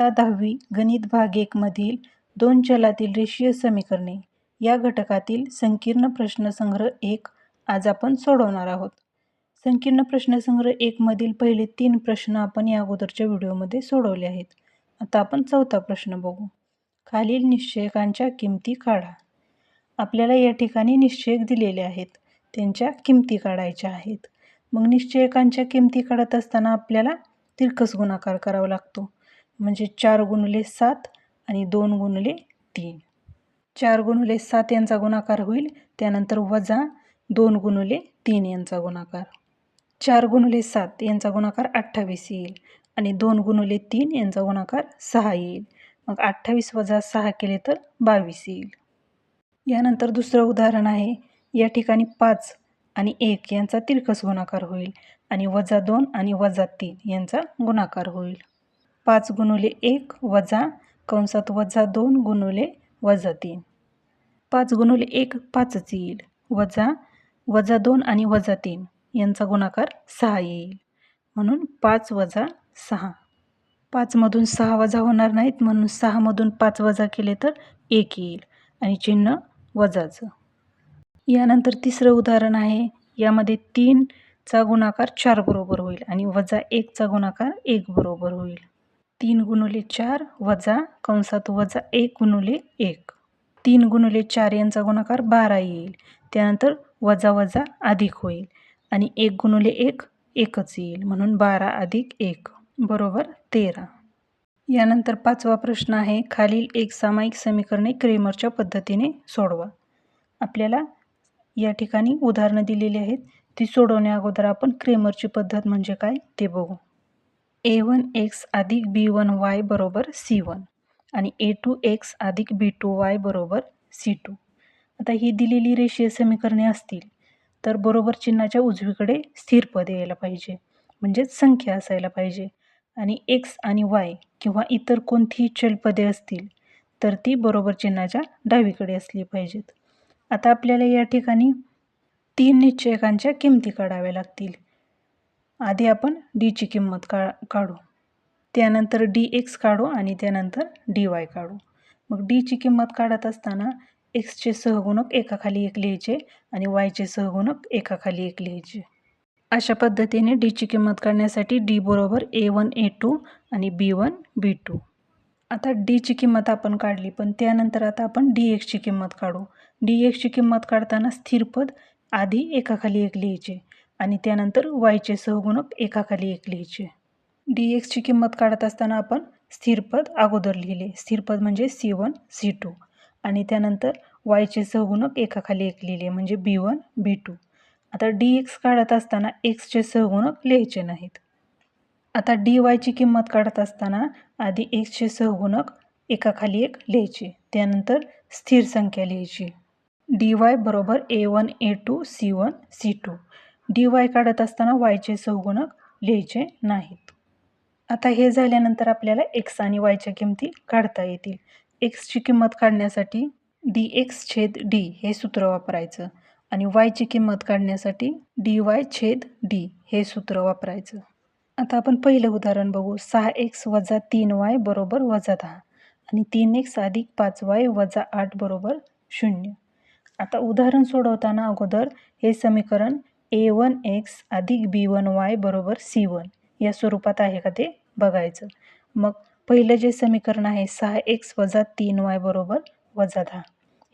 इयत्ता दहावी गणित भाग एकमधील दोन चलातील रेषीय समीकरणे. या घटकातील संकीर्ण प्रश्नसंग्रह एक आज आपण सोडवणार आहोत. संकीर्ण प्रश्नसंग्रह एकमधील पहिले तीन प्रश्न आपण या अगोदरच्या व्हिडिओमध्ये सोडवले आहेत. आता आपण चौथा प्रश्न बघू. खालील निश्चयकांच्या किमती काढा. आपल्याला या ठिकाणी निश्चयक दिलेले आहेत. त्यांच्या किमती काढायच्या आहेत. मग निश्चयकांच्या किमती काढत असताना आपल्याला तिरकस गुणाकार करावा लागतो. म्हणजे चार गुणले सात आणि दोन गुणले तीन. चार गुणले सात यांचा गुणाकार होईल त्यानंतर वजा दोन गुणुले तीन यांचा गुणाकार. चार गुणले सात यांचा गुणाकार अठ्ठावीस येईल आणि दोन गुणुले तीन यांचा गुणाकार सहा येईल. मग अठ्ठावीस वजा सहा केले तर बावीस येईल. यानंतर दुसरं उदाहरण आहे. या ठिकाणी पाच आणि एक यांचा तिरकस गुणाकार होईल आणि वजा दोन आणि वजा तीन यांचा गुणाकार होईल. पाच गुणुले एक वजा कंसात वजा दोन गुणुले वजा तीन. पाच गुणुले एक पाचच येईल. वजा वजा दोन आणि वजा तीन यांचा गुणाकार सहा येईल. म्हणून पाच वजा सहा. पाचमधून सहा वजा होणार नाहीत म्हणून सहामधून पाच वजा केले तर एक येईल आणि चिन्ह वजाचं. यानंतर तिसरं उदाहरण आहे. यामध्ये तीनचा गुणाकार चार बरोबर होईल आणि वजा एकचा गुणाकार एक बरोबर होईल. तीन गुणुले चार वजा कंसात वजा एक गुणुले एक. तीन गुणुले चार यांचा गुणाकार बारा येईल. त्यानंतर वजा वजा अधिक होईल. आणि एक गुणुले एक एकच येईल. म्हणून बारा अधिक एक. बरोबर तेरा. यानंतर पाचवा प्रश्न आहे. खालील एक सामायिक समीकरणे क्रेमरच्या पद्धतीने सोडवा. आपल्याला या ठिकाणी उदाहरणं दिलेली आहेत. ती सोडवण्या अगोदर आपण क्रेमरची पद्धत म्हणजे काय ते बघू. ए वन एक्स अधिक बी वन वाय बरोबर सी वन आणि ए टू एक्स अधिक बी टू वाय बरोबर सी टू. आता ही दिलेली रेषीय समीकरणे असतील तर बरोबर चिन्हाच्या उजवीकडे स्थिर पद यायला पाहिजे म्हणजेच संख्या असायला पाहिजे. आणि एक्स आणि वाय किंवा इतर कोणतीही चलपदे असतील तर ती बरोबर चिन्हाच्या डावीकडे असली पाहिजेत. आता आपल्याला या ठिकाणी तीन निश्चयकांच्या किमती काढाव्या लागतील. आधी आपण डीची किंमत का काढू. त्यानंतर डी एक्स काढू आणि त्यानंतर डी वाय काढू. मग डीची किंमत काढत असताना एक्सचे सहगुणक एकाखाली एक लिहायचे आणि वायचे सहगुणक एकाखाली एक लिहायचे. अशा पद्धतीने डीची किंमत काढण्यासाठी डी बरोबर ए वन ए टू आणि बी वन बी टू आता डीची किंमत आपण काढली पण त्यानंतर आता आपण डी एक्सची किंमत काढू. डी एक्सची किंमत काढताना स्थिरपद आधी एकाखाली एक लिहायचे. आणि त्यानंतर वायचे सहगुणक एकाखाली एक लिहायचे. डी एक्सची किंमत काढत असताना आपण स्थिरपद अगोदर लिहिले. स्थिरपद म्हणजे सी वन सी टू आणि त्यानंतर वायचे सहगुणक एकाखाली एक लिहिले म्हणजे बी वन बी टू आता डी एक्स काढत असताना एक्सचे सहगुणक लिहायचे नाहीत. आता डी वायची किंमत काढत असताना आधी एक्सचे सहगुणक एकाखाली एक लिहायचे. त्यानंतर स्थिर संख्या लिहायची. डी वाय बरोबर A one A two C one C two D Y काढत असताना वायचे सहगुणक लिहायचे नाहीत. आता हे झाल्यानंतर आपल्याला एक्स आणि वायच्या किमती काढता येतील. एक्सची किंमत काढण्यासाठी डी एक्स छेद डी हे सूत्र वापरायचं आणि वायची किंमत काढण्यासाठी डी वाय छेद डी हे सूत्र वापरायचं. आता आपण पहिलं उदाहरण बघू. सहा एक्स वजा तीन वाय बरोबर वजा दहा आणि तीन एक्स अधिक पाच वाय वजा आठ बरोबर शून्य. आता उदाहरण सोडवताना अगोदर हे समीकरण ए वन एक्स अधिक बी वन वाय बरोबर सी वन या स्वरूपात आहे का ते बघायचं. मग पहिलं जे समीकरण आहे सहा एक्स वजा तीन वाय बरोबर वजा दहा.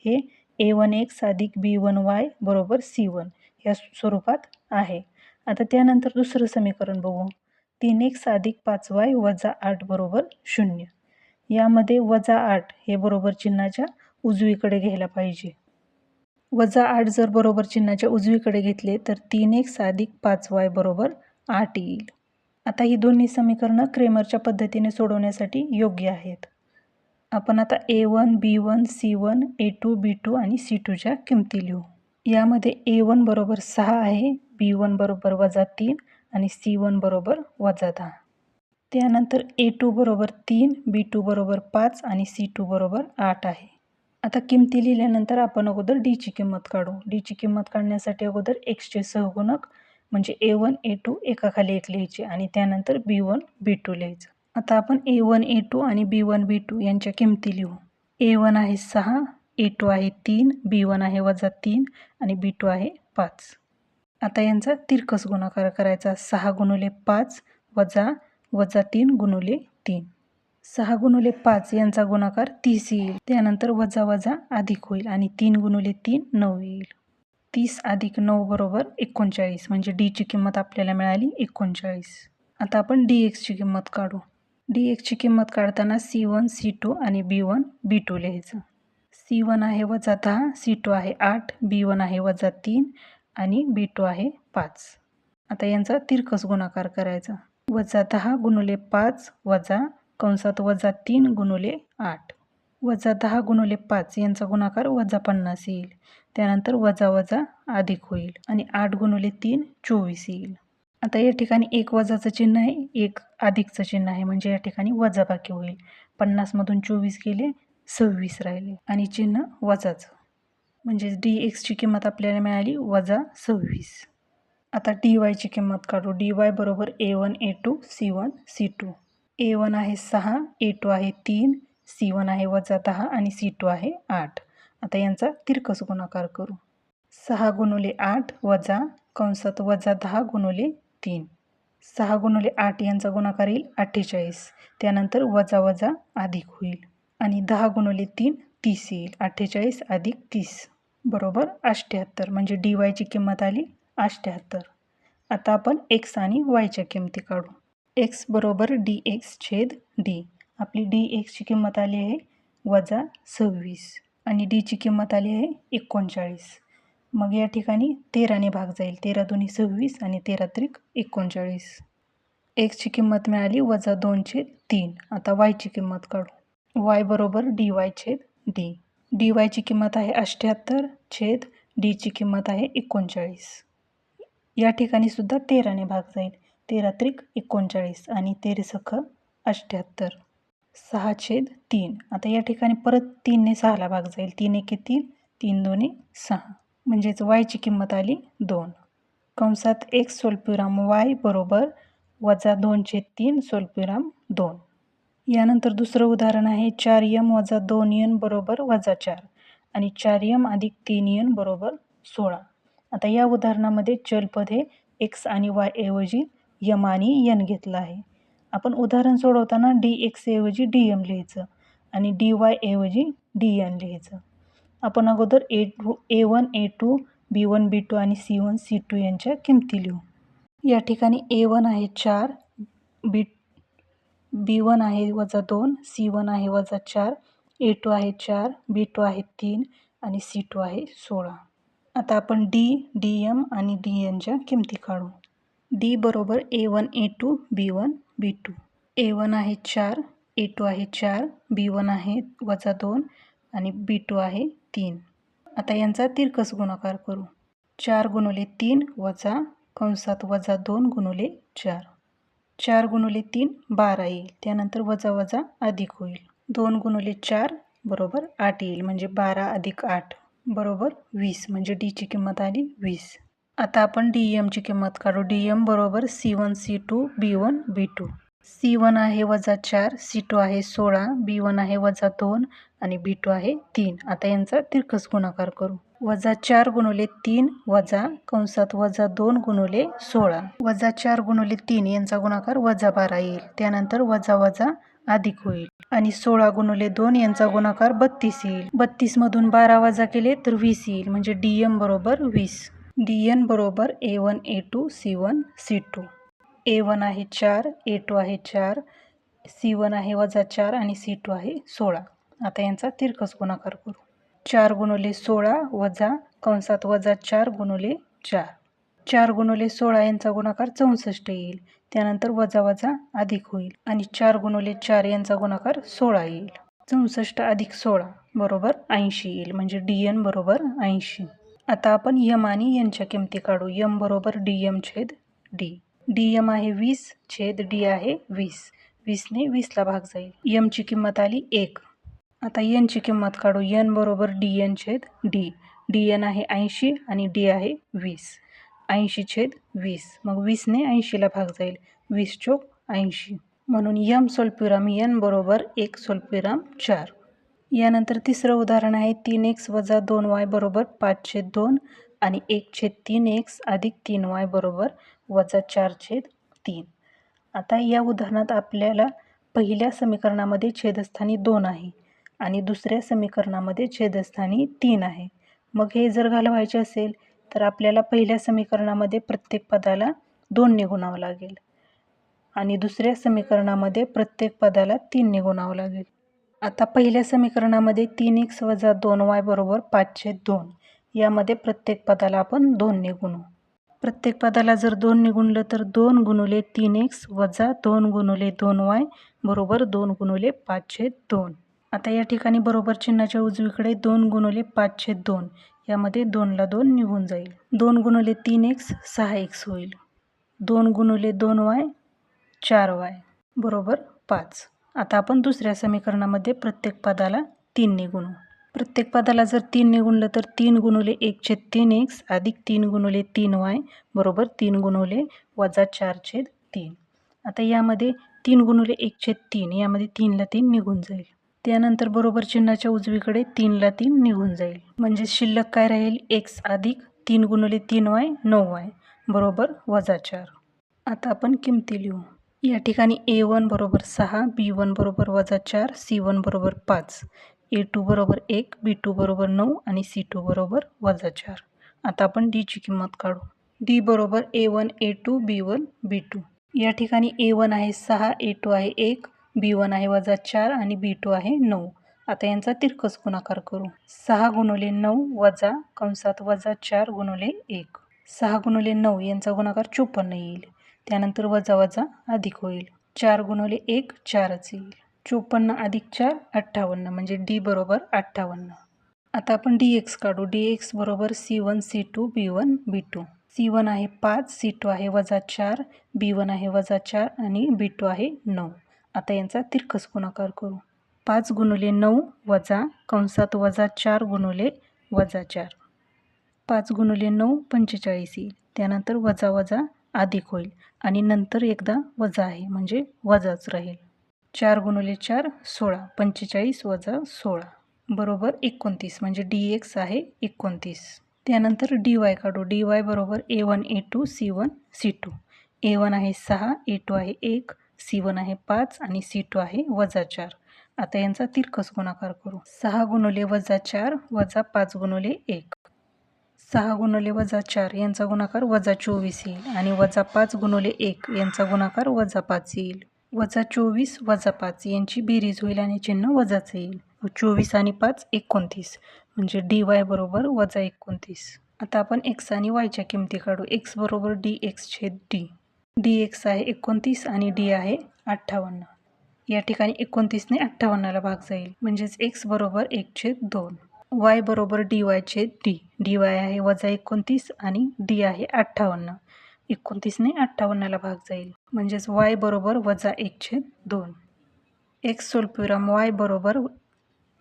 हे ए वन एक्स अधिक बी वन वाय बरोबर सी वन या स्वरूपात आहे. आता त्यानंतर दुसरं समीकरण बघू. तीन एक्स अधिक पाच वाय वजा आठ बरोबर शून्य. यामध्ये वजा आठ हे बरोबर चिन्हाच्या उजवीकडे घ्यायला पाहिजे. वजा आठ जर बरोबर चिन्हाच्या उजवीकडे घेतले तर तीन एक साधिक पाच वाय बरोबर आठ येईल. आता ही दोन्ही समीकरणं क्रेमरच्या पद्धतीने सोडवण्यासाठी योग्य आहेत. आपण आता A one B one C one A two B two आणि सी टूच्या किमती लिहू. यामध्ये ए वन बरोबर सहा आहे बी वन बरोबर वजा तीन आणि सी वन बरोबर वजा दहा. त्यानंतर ए टू बरोबर तीन बी टू बरोबर पाच आणि सी टू बरोबर आठ आहे. आता किमती लिहिल्यानंतर आपण अगोदर डीची किंमत काढू. डीची किंमत काढण्यासाठी अगोदर एक्सचे सहगुणक म्हणजे ए वन ए टू एकाखाली एक लिहायचे आणि त्यानंतर बी वन बी टू लिहायचं. आता आपण ए वन ए टू आणि बी वन बी टू यांच्या किमती लिहू. ए वन आहे सहा ए टू आहे तीन बी वन आहे वजा तीन आणि बी टू आहे पाच. आता यांचा तिरकस गुणाकार करायचा. सहा गुणुले पाच वजा वजा तीन गुणुले तीन. सहा गुणुले पाच यांचा गुणाकार तीस येईल. त्यानंतर वजा वजा अधिक होईल आणि तीन गुणुले तीन नऊ येईल. तीस अधिक नऊ बरोबर एकोणचाळीस. म्हणजे डीची किंमत आपल्याला मिळाली एकोणचाळीस. आता आपण डी एक्सची किंमत काढू. डी एक्सची किंमत काढताना सी वन सी टू आणि बी वन बी टू लिहायचं. सी वन आहे वजा दहा सी टू आहे आठ बी वन आहे वजा तीन आणि बी टू आहे पाच. आता यांचा तिरकस गुणाकार करायचा. वजा दहा गुणुले पाच वजा कंसात वजा तीन गुणुले आठ. वजा दहा गुणुले पाच यांचा गुणाकार वजा पन्नास येईल. त्यानंतर वजा वजा अधिक होईल आणि आठ गुणुले तीन चोवीस येईल. आता या ठिकाणी एक वजाचं चिन्ह आहे एक अधिकचं चिन्ह आहे म्हणजे या ठिकाणी वजाबाकी होईल. पन्नासमधून चोवीस गेले सव्वीस राहिले आणि चिन्ह वजाचं. म्हणजेच डी एक्सची किंमत आपल्याला मिळाली वजा सव्वीस. आता डी वायची किंमत काढू. डी वाय बरोबर A one A two C one C two A one आहे सहा ए टू आहे तीन सी वन आहे वजा दहा आणि सी टू आहे आठ. आता यांचा तिरकस गुणाकार करू. सहा गुणुले आठ वजा कंसात वजा दहा गुणुले तीन. सहा गुणुले आठ यांचा गुणाकार येईल अठ्ठेचाळीस. त्यानंतर वजा वजा अधिक होईल. आणि दहा गुणुले तीन तीस येईल. अठ्ठेचाळीस अधिक तीस. बरोबर? अठ्ठ्याहत्तर. म्हणजे डी वायची किंमत आली अष्ट्याहत्तर आता आपण एक्स आणि वायच्या किमती काढू. एक्स बरोबर डी एक्स छेद डी. आपली डी एक्सची किंमत आली आहे वजा सव्वीस. आणि डीची किंमत आली आहे एकोणचाळीस. मग या ठिकाणी तेराने भाग जाईल. तेरा दोन्ही सव्वीस आणि तेरा त्रिक एकोणचाळीस. एक्सची किंमत मिळाली वजा दोनशे तीन. आता वायची किंमत काढू. वाय बरोबर डी वाय छेद डी. डी वायची किंमत आहे अठ्ठ्याहत्तर छेद डीची किंमत आहे एकोणचाळीस. या ठिकाणी सुद्धा तेराने भाग जाईल. तेरात्रिक एकोणचाळीस आणि तेरसख अठ्ठ्याहत्तर. सहा छेद तीन. आता या ठिकाणी परत तीनने सहाला भाग जाईल. तीन एके तीन तीन दोन्ही सहा. म्हणजेच वायची किंमत आली दोन. कंसात एक सोल्प्युराम वाय बरोबर वजा दोनशे तीन सोल्प्युराम दोन. यानंतर दुसरं उदाहरण आहे चार यम वजा दोन यन बरोबर वजा चार. आणि चार यम अधिक तीन यन बरोबर सोळा. आता या उदाहरणामध्ये चलपद हे एक्स आणि वाय ऐवजी यम आणि यन घेतलं आहे. आपण उदाहरण सोडवताना डी एक्स ऐवजी डी एम लिहायचं आणि डी वाय ऐवजी डी एन लिहायचं. आपण अगोदर a two a one a two b one b two आणि सी वन सी टू यांच्या किमती लिहू. या ठिकाणी ए वन आहे चार बी बी वन आहे वजा दोन सी वन आहे वजा चार ए टू आहे चार बी टू आहे तीन आणि सी टू आहे सोळा. आता आपण डी डी एम आणि डी एनच्या किमती काढू. डी बरोबर a one a two b one b two. A one आहे चार ए टू आहे चार बी वन आहे वजा दोन आणि बी टू आहे तीन. आता यांचा तिरकस गुणाकार करू. चार गुणुले तीन वजा कंसात वजा दोन गुणुले चार. चार गुणुले तीन बारा येईल. त्यानंतर वजा वजा अधिक होईल. दोन गुणुले चार बरोबर आठ येईल. म्हणजे बारा अधिक आठ बरोबर वीस. म्हणजे डीची किंमत आली वीस. आता आपण डी एमची किंमत काढू. डी एम बरोबर c one c two b one b two c one आहे वजा चार सी टू आहे सोळा बी वन आहे वजा दोन आणि बी टू आहे तीन. आता यांचा तिरकस गुणाकार करू. वजा चार गुणवले तीन वजा कंसात वजा दोन गुणवले सोळा. वजा चार गुणवले तीन यांचा गुणाकार वजा बारा येईल. त्यानंतर वजा वजा अधिक होईल. आणि सोळा गुणवले दोन यांचा गुणाकार बत्तीस येईल. बत्तीस मधून बारा वजा केले तर वीस येईल. म्हणजे डी एम बरोबर वीस. डी एन बरोबर a one a two c one c two. A one आहे चार ए टू आहे चार सी वन आहे वजा चार आणि सी टू आहे सोळा. आता यांचा तिरकस गुणाकार करू. चार गुणवले सोळा वजा कंसात वजा चार गुणवले चार. चार गुणवले सोळा यांचा गुणाकार चौसष्ट येईल. त्यानंतर वजा वजा अधिक होईल आणि चार गुणवले चार यांचा गुणाकार सोळा येईल. चौसष्ट अधिक सोळा बरोबर ऐंशी येईल. म्हणजे डी एन बरोबर ऐंशी. आता आपण यम आणि यांच्या किमती काढू. यम बरोबर डी एम छेद डी. डी एम आहे वीस छेद डी आहे वीस. वीसने वीसला भाग जाईल. यमची किंमत आली एक. आता यनची किंमत काढू. यन बरोबर डी एन छेद डी. डी एन आहे ऐंशी आणि डी आहे वीस. ऐंशी छेद वीस. मग वीसने ऐंशीला भाग जाईल. वीस चोक ऐंशी. म्हणून यम सोल्प्युराम यन बरोबर एक सोल्प्युराम चार. यानंतर तिसरं उदाहरण आहे तीन एक्स वजा दोन वाय बरोबर पाच छेद दोन आणि एक छेद तीन एक्स अधिक तीन वाय बरोबर वजा चार छेद तीन. आता या उदाहरणात आपल्याला पहिल्या समीकरणामध्ये छेदस्थानी दोन आहे आणि दुसऱ्या समीकरणामध्ये छेदस्थानी तीन आहे. मग हे जर घालवायचे असेल तर आपल्याला पहिल्या समीकरणामध्ये प्रत्येक पदाला दोन निगुणावं लागेल आणि दुसऱ्या समीकरणामध्ये प्रत्येक पदाला तीन निगुणावं लागेल. आता पहिल्या समीकरणामध्ये तीन एक्स वजा दोन वाय बरोबर पाचशे दोन. यामध्ये प्रत्येक पदाला आपण दोन निगुणू. प्रत्येक पदाला जर दोन निगुणलं तर दोन गुणुले तीन एक्स वजा दोन गुणुले दोन वाय बरोबर दोन गुणुले पाचशे दोन. आता या ठिकाणी बरोबर चिन्हाच्या उजवीकडे दोन गुणुले पाचशे दोन. यामध्ये दोनला दोन निघून जाईल. दोन गुणुले तीन एक्स सहा एक्स होईल. दोन गुणुले दोन वाय चार वाय बरोबर पाच. आता आपण दुसऱ्या समीकरणामध्ये प्रत्येक पदाला तीन निगुणू. प्रत्येक पदाला जर तीन निगुणलं तर तीन गुणवले एक छेद तीन एक्स अधिक तीन गुणवले तीन वाय बरोबर तीन गुणवले वजा चार छेद तीन. आता यामध्ये तीन गुणवले एक छेद तीन यामध्ये तीनला तीन निघून जाईल. त्यानंतर बरोबर चिन्हाच्या उजवीकडे तीनला तीन निघून जाईल. म्हणजे शिल्लक काय राहील? एक्स अधिक तीन गुणवले तीन वाय नऊ वाय बरोबर वजा चार. आता आपण किमती लिहू. या ठिकाणी ए वन बरोबर सहा बी वन बरोबर वजा चार सी वन बरोबर पाच ए टू बरोबर एक बी टू बरोबर नऊ आणि सी टू बरोबर वजा चार. आता आपण डीची किंमत काढू. डी बरोबर a one a two b one b two या ठिकाणी ए वन आहे सहा ए टू आहे एक बी वन आहे वजा चार आणि बी टू आहे नऊ. आता यांचा तिरकस गुणाकार करू. सहा गुणवले नऊ वजा कंसात वजा चार गुणवले एक. सहा गुणवले नऊ यांचा गुणाकार चोपन्न येईल. त्यानंतर वजा वजा अधिक होईल. चार गुणुले एक चारच येईल. चोपन्न अधिक चार अठ्ठावन्न. म्हणजे डी बरोबर अठ्ठावन्न. आता आपण डी एक्स काढू. डी एक्स बरोबर c one c two b one b two c one आहे पाच सी टू आहे वजा चार बी वन आहे वजा चार आणि बी टू आहे नऊ. आता यांचा तिरकस गुणाकार करू. पाच गुणुले नऊ वजा कंसात वजा चार गुणुले वजा चार. पाच गुणुले नऊ पंचेचाळीस येईल. त्यानंतर वजा वजा अधिक होईल. आणि नंतर एकदा वजा आहे म्हणजे वजाच राहील. चार गुणुले चार सोळा. पंचेचाळीस वजा सोळा. बरोबर एकोणतीस म्हणजे डी एक्स आहे एकोणतीस. त्यानंतर डी वाय काढू. डी वाय बरोबर a one a two c one c two a one आहे सहा ए टू आहे एक सी वन आहे पाच आणि सी टू आहे वजा चार. आता यांचा तिरकस गुणाकार करू. सहा गुणुले वजा चार वजा पाच गुणुले एक. सहा गुणले वजा चार यांचा गुणाकार वजा चोवीस येईल. आणि वजा पाच गुणवले एक यांचा गुणाकार वजा पाच येईल. वजा चोवीस वजा पाच यांची बेरीज होईल आणि चिन्ह वजाचं येईल. चोवीस आणि पाच एकोणतीस. म्हणजे डी वाय बरोबर वजा एकोणतीस. आता आपण एक्स आणि वायच्या किमती काढू. एक्स बरोबर डी एक्स छेद डी डी एक्स आहे एकोणतीस आणि डी आहे अठ्ठावन्न. या ठिकाणी एकोणतीसने अठ्ठावन्नला भाग जाईल. म्हणजेच एक्स बरोबर एक छेद दोन. वाय बरोबर डी वायचे डी. डी वाय आहे वजा एकोणतीस आणि डी आहे अठ्ठावन्न. एकोणतीसने अठ्ठावन्नला भाग जाईल. म्हणजेच वाय बरोबर वजा एक छेद दोन. एक्स सोल्प्युरम वाय बरोबर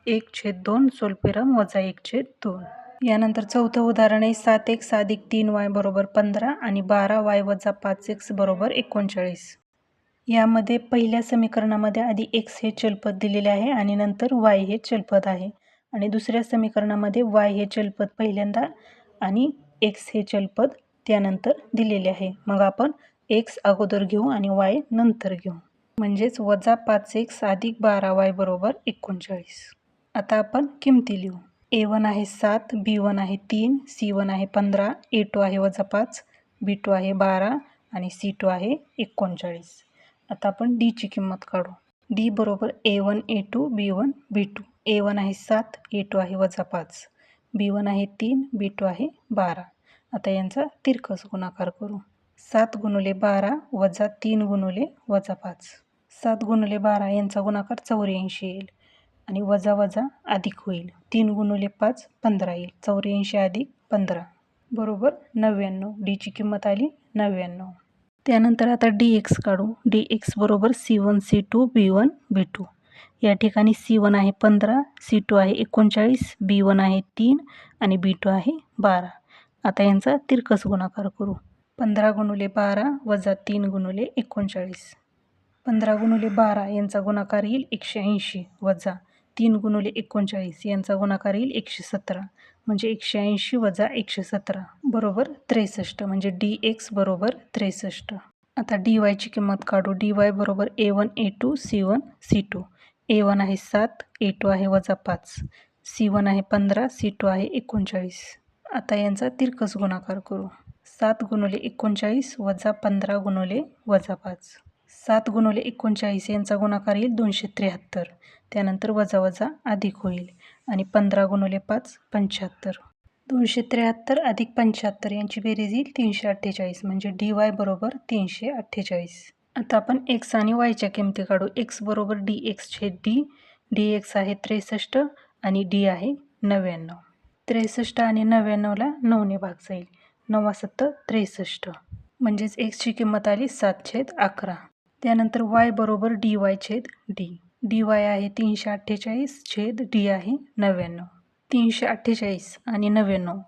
एक छेद दोन सोल्प्युरम वजा एक छेद दोन. यानंतर चौथं उदाहरण आहे सात एक्स अधिक तीन वाय बरोबर पंधरा आणि बारा वाय वजा पाच एक्स बरोबर एकोणचाळीस. यामध्ये पहिल्या समीकरणामध्ये आधी एक्स हे चलपद दिलेले आहे आणि नंतर वाय हे चलपद आहे. आणि दुसऱ्या समीकरणामध्ये वाय हे चलपद पहिल्यांदा आणि एक्स हे चलपद त्यानंतर दिलेले आहे. मग आपण एक्स अगोदर घेऊ आणि वाय नंतर घेऊ. म्हणजेच वजा पाच एक्स अधिक बारा वाय बरोबर एकोणचाळीस. आता आपण किमती लिहू. ए वन आहे सात बी वन आहे तीन सी वन आहे पंधरा ए टू आहे वजा पाच बी टू आहे बारा आणि सी टू आहे एकोणचाळीस. आता आपण डीची किंमत काढू. डी बरोबर a one a two b one b two a one आहे सात ए टू आहे वजा पाच. बी वन आहे तीन बी टू आहे बारा. आता यांचा तिरकस गुणाकार करू. सात गुणुले बारा वजा तीन गुणुले वजा पाच. सात गुणुले बारा यांचा गुणाकार चौऱ्याऐंशी येईल. आणि वजा वजा अधिक होईल. तीन गुणुले पाच पंधरा येईल. चौऱ्याऐंशी अधिक पंधरा. बरोबर? नव्याण्णव. डीची किंमत आली नव्याण्णव. त्यानंतर आता डी एक्स काढू. डी एक्स बरोबर c one c two b one b two या ठिकाणी सी वन आहे पंधरा सी टू आहे एकोणचाळीस बी वन आहे तीन आणि बी टू आहे बारा. आता यांचा तिरकस गुणाकार करू. पंधरा गुणुले बारा वजा तीन गुणुले एकोणचाळीस. पंधरा गुणुले बारा यांचा गुणाकार येईल एकशे ऐंशी वजा तीन गुणुले एकोणचाळीस यांचा गुणाकार येईल एकशे सतरा. म्हणजे एकशे ऐंशी वजा एकशे सतरा बरोबर त्रेसष्ट. म्हणजे डी एक्स बरोबर त्रेसष्ट. आता डी वायची किंमत काढू. डी वाय बरोबर a one a two c one c two a one आहे सात ए टू आहे वजा पाच. सी वन आहे पंधरा सी टू आहे एकोणचाळीस. आता यांचा तिरकस गुणाकार करू. सात गुणवले एकोणचाळीस वजा पंधरा गुणवले वजा पाच. सात गुणवले एकोणचाळीस यांचा गुणाकार येईल दोनशे त्र्याहत्तर. त्यानंतर वजा वजा अधिक होईल आणि पंधरा गुणवले पाच पंच्याहत्तर. दोनशे त्र्याहत्तर अधिक पंच्याहत्तर यांची बेरीज येईल तीनशे अठ्ठेचाळीस म्हणजे डी वाय बरोबर तीनशे अठ्ठेचाळीस. आता आपण एक्स आणि वायच्या किमती काढू. एक्स बरोबर डी एक्स छेद डी डी एक्स आहे त्रेसष्ट आणि डी आहे नव्याण्णव. त्रेसष्ट आणि नव्याण्णवला नऊने भाग जाईल. नवा सत्त त्रेसष्ट. म्हणजेच एक्सची किंमत आली सात छेद अकरा. त्यानंतर वाय बरोबर डी वाय छेद डी डी वाय आहे तीनशे अठ्ठेचाळीस छेद डी आहे नव्याण्णव. तीनशे अठ्ठेचाळीस आणि नव्याण्णव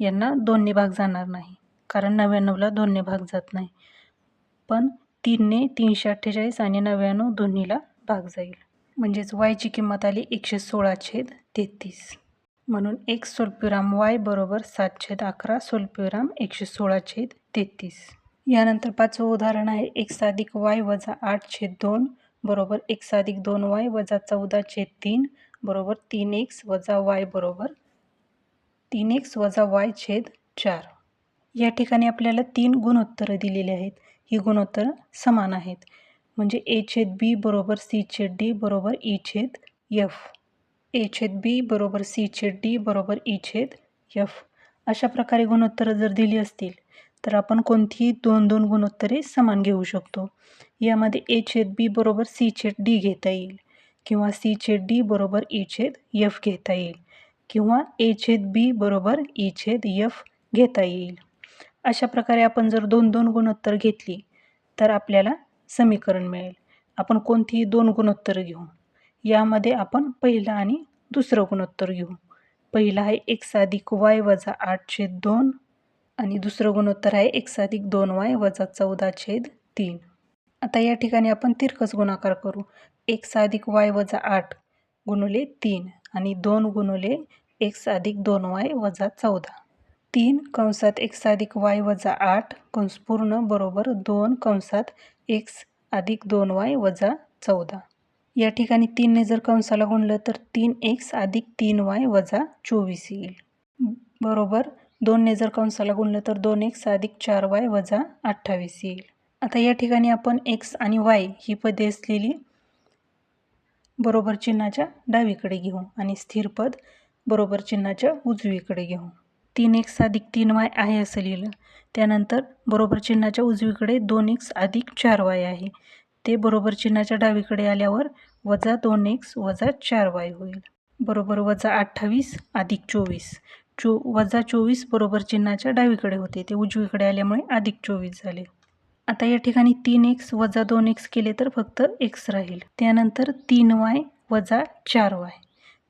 यांना दोन्ही भाग जाणार नाही. कारण नव्याण्णवला दोन्ही भाग जात नाही. पण तीनने तीनशे अठ्ठेचाळीस आणि नव्याण्णव दोन्हीला भाग जाईल. म्हणजेच वायची किंमत आली एकशे सोळा छेद तेहतीस. म्हणून एक सोल्प्युराम वाय बरोबर सात छेद अकरा सोल्प्युराम एकशे सोळा छेद तेहतीस. यानंतर पाचवं उदाहरण आहे एक साधिक वाय वजा आठ छेद दोन बरोबर एक साधिक दोन वाय वजा चौदा छेद तीन बरोबर तीन एक्स वजा वाय बरोबर तीन एक्स वजा वाय छेद चार. या ठिकाणी आपल्याला तीन गुणोत्तरं दिलेली आहेत. ही गुणोत्तर समान आहेत. म्हणजे ए छेद बी बरोबर सी छेद डी बरोबर ई छेद यफ ए छेद बी बरोबर सी छेद डी बरोबर ई छेद यफ अशा प्रकारे गुणोत्तरं जर दिली असतील तर आपण कोणतीही दोन दोन गुणोत्तरे समान घेऊ शकतो. यामध्ये ए छेद बी बरोबर सी छेद डी घेता येईल किंवा सी छेद डी बरोबर ई छेद यफ घेता येईल किंवा ए छेद बी बरोबर ई छेद यफ घेता येईल. अशा प्रकारे आपण जर दोन दोन गुणोत्तर घेतली तर आपल्याला समीकरण मिळेल. आपण कोणतीही दोन गुणोत्तर घेऊ. यामध्ये आपण पहिलं आणि दुसरं गुणोत्तर घेऊ. पहिलं आहे एक्स अधिक वाय वजा आठ छेद दोन आणि दुसरं गुणोत्तर आहे एक्स अधिक दोन वाय वजा चौदा छेद तीन. आता या ठिकाणी आपण तिरकस गुणाकार करू. एक्स अधिक वाय वजा आठ गुणुले तीन आणि दोन गुणुले एक्स अधिक दोन वाय वजा चौदा. तीन कंसात एक्स अधिक वाय वजा आठ कंसपूर्ण बरोबर दोन कंसात एक्स अधिक दोन वाय वजा चौदा. या ठिकाणी तीनने जर कंसाला गुणलं तर तीन एक्स अधिक तीन वाय वजा चोवीस येईल. बरोबर दोनने जर कंसाला गुणलं तर दोन एक्स अधिक चार वाय वजा अठ्ठावीस येईल. आता या ठिकाणी आपण एक्स आणि वाय ही पदे असलेली बरोबर चिन्हाच्या डावीकडे घेऊ आणि स्थिर पद बरोबर चिन्हाच्या उजवीकडे घेऊ. तीन एक्स अधिक तीन वाय आहे असं लिहिलं. त्यानंतर बरोबर चिन्हाच्या उजवीकडे दोन एक्स अधिक चार वाय आहे. ते बरोबर चिन्हाच्या डावीकडे आल्यावर वजा दोन एक्स वजा चार वाय होईल. बरोबर वजा अठ्ठावीस अधिक चोवीस. चो वजा चोवीस बरोबर चिन्हाच्या डावीकडे होते. ते उजवीकडे आल्यामुळे अधिक चोवीस झाले. आता या ठिकाणी तीन एक्स वजा दोन एक्स केले तर फक्त एक्स राहील. त्यानंतर तीन वाय वजा चार वाय.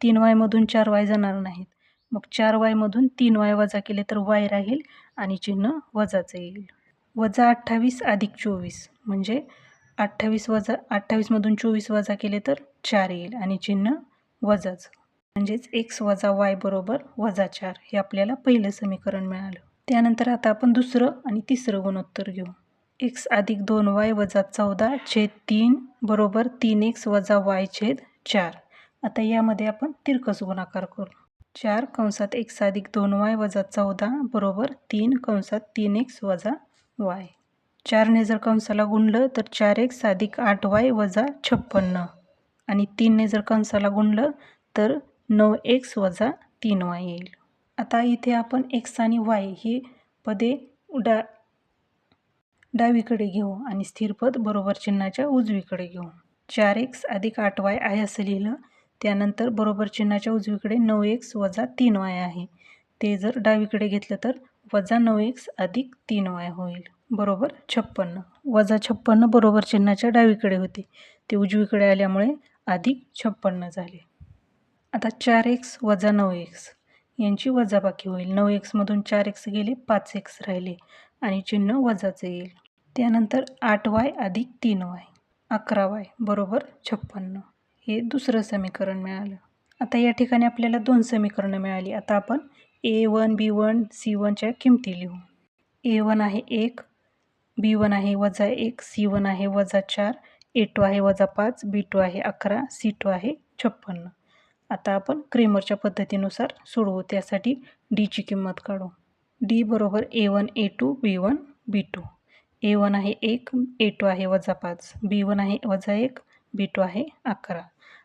तीन वायमधून चार वाय जाणार नाहीत. मग चार वायमधून तीन वाय वजा केले तर वाय राहील आणि चिन्ह वजाचं येईल. वजा अठ्ठावीस अधिक चोवीस म्हणजे अठ्ठावीस वजा अठ्ठावीसमधून चोवीस वजा केले तर चार येईल आणि चिन्ह वजाचं. म्हणजेच एक्स वजा वाय बरोबर वजा चार हे आपल्याला पहिलं समीकरण मिळालं. त्यानंतर आता आपण दुसरं आणि तिसरं गुणोत्तर घेऊ. एक्स अधिक दोन वाय वजा चौदा छेद तीन बरोबर तीन एक्स वजा वाय छेद चार. आता यामध्ये आपण तिरकस गुणाकार करू. चार कंसात एक्स अधिक दोन वाय वजा चौदा बरोबर तीन कंसात तीन एक्स वजा वाय. चारने जर कंसाला गुणलं तर चार एक्स अधिक आठ वाय वजा छप्पन्न. आणि तीनने जर कंसाला गुणलं तर नऊ एक्स वजा तीन वाय येईल. आता इथे आपण एक्स आणि वाय ही पदे डा डावीकडे घेऊ आणि स्थिरपद बरोबर चिन्हाच्या उजवीकडे घेऊ. चार एक्स अधिक आठ वाय आहे असं लिहिलं त्यानंतर बरोबर चिन्हाच्या उजवीकडे नऊ एक्स वजा तीन वाय आहे. ते जर डावीकडे घेतलं तर वजा नऊ एक्स अधिक तीन वाय होईल. बरोबर छप्पन्न. वजा छप्पन्न बरोबर चिन्हाच्या डावीकडे होते. ते उजवीकडे आल्यामुळे अधिक छप्पन्न झाले. आता चार एक्स वजा नऊ एक्स. यांची वजाबाकी होईल. नऊ एक्समधून चार एक्स गेले पाच एक्स राहिले आणि चिन्ह वजाचं येईल. त्यानंतर आठ वाय अधिक तीन वाय. अकरा वाय. बरोबर छप्पन्न. हे दुसरं समीकरण मिळालं. आता या ठिकाणी आपल्याला दोन समीकरणं मिळाली. आता आपण a one b one c वनच्या किमती लिहू. ए वन आहे एक बी वन आहे वजा एक सी वन आहे वजा चार ए टू आहे वजा पाच बी टू आहे अकरा सी टू आहे छप्पन्न आता आपण क्रेमरच्या पद्धतीनुसार सोडवू. त्यासाठी डीची किंमत काढू. डी बरोबर a one a two b one b two a one आहे एक ए टू आहे वजा पाच. बी वन आहे वजा एक बी टू आहे अकरा.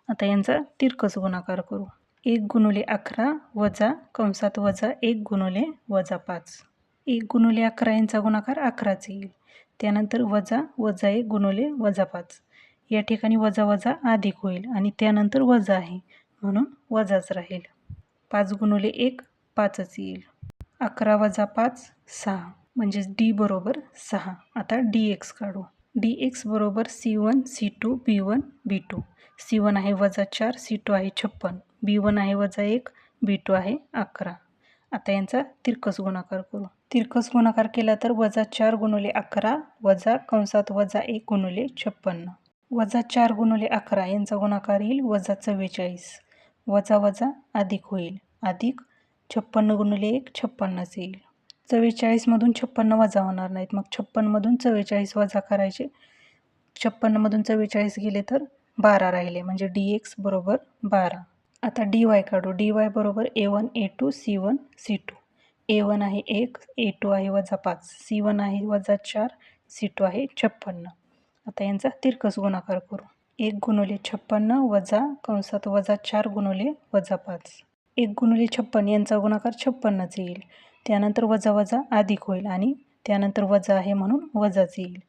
आता यांचा तिरकस गुणाकार करू. एक गुणुले अकरा वजा कंसात वजा एक गुणुले वजा पाच. एक गुणुले अकरा यांचा गुणाकार अकराच येईल. त्यानंतर वजा वजा एक गुणुले वजा पाच. या ठिकाणी वजा वजा अधिक होईल आणि त्यानंतर वजा आहे. म्हणून वजाच राहील. पाच गुणुले एक पाचच येईल. अकरा वजा पाच सहा. म्हणजेच डी बरोबर सहा. आता डी एक्स काढू. डी एक्स बरोबर c one c two b one b two. C one आहे वजा चार सी टू आहे छप्पन बी वन आहे वजा एक बी टू आहे अकरा. आता यांचा तिरकस गुणाकार करू. तिरकस गुणाकार केला तर वजा चार गुणुले अकरा वजा कंसात वजा एक गुणुले छप्पन्न वजा चार गुणुले अकरा यांचा गुणाकार येईल वजा चव्वेचाळीस. वजा वजा अधिक होईल. अधिक छप्पन्न गुणुले एक छप्पन्नच येईल. चव्वेचाळीसमधून छप्पन्न वजा होणार नाहीत. मग छप्पनमधून चव्वेचाळीस वजा करायचे. छप्पन्नमधून चव्वेचाळीस गेले तर बारा राहिले म्हणजे डी एक्स बरोबर बारा. आता डी वाय काढू. डी वाय बरोबर a one a two c one c two a one आहे एक ए टू आहे वजा पाच. सी वन आहे वजा चार सी टू आहे छप्पन्न. आता यांचा तिरकस गुणाकार करू. एक गुणवले छप्पन्न वजा कंसात वजा चार गुणवले वजा पाच. एक गुणवले छप्पन्न यांचा गुणाकार छप्पन्नच येईल. त्यानंतर वजा वजा अधिक होईल आणि त्यानंतर वजा आहे म्हणून वजाच येईल.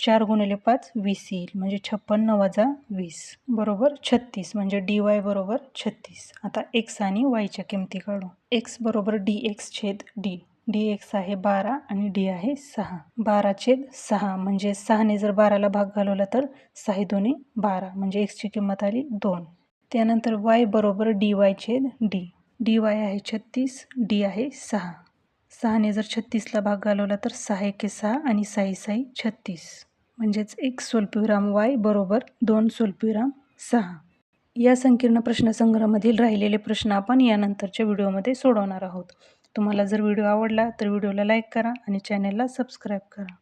चार गुणिले पाच वीस येईल. म्हणजे छप्पन्न वजा वीस. बरोबर? छत्तीस. म्हणजे डी वाय बरोबर छत्तीस. आता एक्स आणि वायच्या किमती काढू. एक्स बरोबर डी एक्स छेद डी डी एक्स आहे बारा आणि डी आहे सहा. बारा छेद सहा. म्हणजे सहाने जर बाराला भाग घालवला तर सहा दोन्ही बारा. म्हणजे एक्सची किंमत आली दोन. त्यानंतर वाय बरोबर डी वाय छेद डी डी वाय आहे छत्तीस डी आहे सहा. सहाने जर छत्तीसला भाग घालवला तर सहा एके सहा आणि साई साई छत्तीस. म्हणजेच एक स्वल्पविराम वाय बरोबर दोन स्वल्पविराम सहा. या संकीर्ण प्रश्नसंग्रहामधील राहिलेले प्रश्न आपण यानंतरच्या व्हिडिओमध्ये सोडवणार आहोत. तुम्हाला जर व्हिडिओ आवडला तर व्हिडिओला लाईक करा आणि चॅनेलला सबस्क्राईब करा.